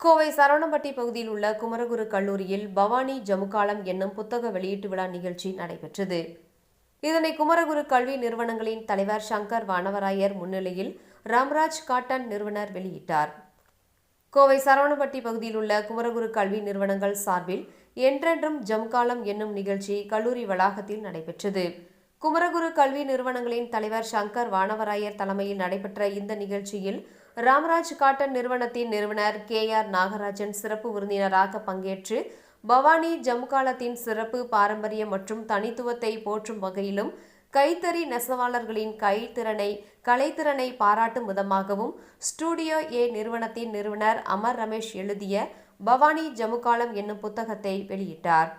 கோவை சரவணம்பட்டி பகுதியில் உள்ள குமரகுரு கல்லூரியில் பவானி ஜமுகாலம் என்னும் புத்தக வெளியீட்டு விழா நிகழ்ச்சி நடைபெற்றது. இதனை குமரகுரு கல்வி நிறுவனங்களின் தலைவர் சங்கர் வானவராயர் முன்னிலையில் ராம்ராஜ் காட்டன் நிறுவனர் வெளியிட்டார். கோவை சரவணம்பட்டி பகுதியில் உள்ள குமரகுரு கல்வி நிறுவனங்கள் சார்பில் என்றென்றும் ஜம்காலம் என்னும் நிகழ்ச்சி கல்லூரி வளாகத்தில் நடைபெற்றது. குமரகுரு கல்வி நிறுவனங்களின் தலைவர் சங்கர் வானவராயர் தலைமையில் நடைபெற்ற இந்த நிகழ்ச்சியில் ராமராஜ் காட்டன் நிறுவனத்தின் நிறுவனர் கே ஆர் நாகராஜன் சிறப்பு விருந்தினராக பங்கேற்று பவானி ஜமுகாலத்தின் சிறப்பு பாரம்பரியம் மற்றும் தனித்துவத்தை போற்றும் வகையிலும் கைத்தறி நெசவாளர்களின் கைத்திறனை கலைத்திறனை பாராட்டும் விதமாகவும் ஸ்டூடியோ ஏ நிறுவனத்தின் நிறுவனர் அமர் ரமேஷ் எழுதிய பவானி ஜமுகாலம் என்னும் புத்தகத்தை வெளியிட்டார்.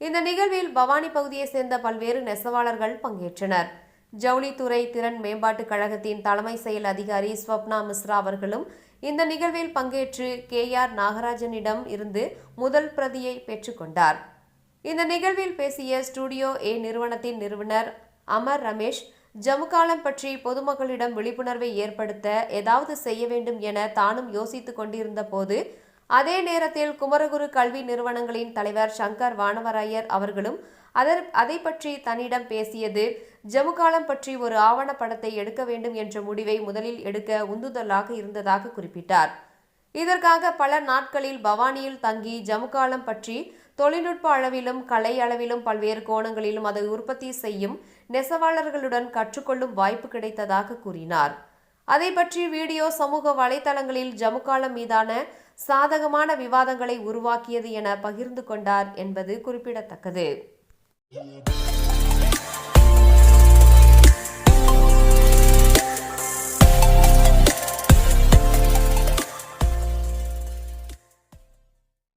இந்த நிகழ்வில் பவானி பகுதியைச் சேர்ந்த பல்வேறு நெசவாளர்கள் பங்கேற்றனர். ஜவுளித்துறை திறன் மேம்பாட்டுக் கழகத்தின் தலைமை செயல் அதிகாரி ஸ்வப்னா மிஸ்ரா அவர்களும் இந்த நிகழ்வில் பங்கேற்று கே ஆர் நாகராஜனிடம் இருந்து முதல் பிரதியை பெற்றுக்கொண்டார் இந்த நிகழ்வில் பேசிய ஸ்டுடியோ ஏ நிறுவனத்தின் நிறுவனர் அமர் ரமேஷ் ஜமுகாலம் பற்றி பொதுமக்களிடம் விழிப்புணர்வை ஏற்படுத்த ஏதாவது செய்ய வேண்டும் என தானும் யோசித்துக் கொண்டிருந்த போது அதே நேரத்தில் குமரகுரு கல்வி நிறுவனங்களின் தலைவர் சங்கர் வானவராயர் அவர்களும் அதர் அதை பற்றி தன்னிடம் பேசியது ஜமுகாலம் பற்றி ஒரு ஆவணப்படத்தை எடுக்க வேண்டும் என்ற முடிவை முதலில் எடுக்க உந்துதலாக இருந்ததாக குறிப்பிட்டார். இதற்காக பல நாட்களில் பவானியில் தங்கி ஜமுகாலம் பற்றி தொழில்நுட்ப அளவிலும் கலை அளவிலும் பல்வேறு கோணங்களிலும் அதை உற்பத்தி செய்யும் நெசவாளர்களுடன் கற்றுக்கொள்ளும் வாய்ப்பு கிடைத்ததாக கூறினார். அதை பற்றி வீடியோ சமூக வலைதளங்களில் ஜமுகாலம் மீதான சாதகமான விவாதங்களை உருவாக்கியது என பகிர்ந்து கொண்டார் என்பது குறிப்பிடத்தக்கது.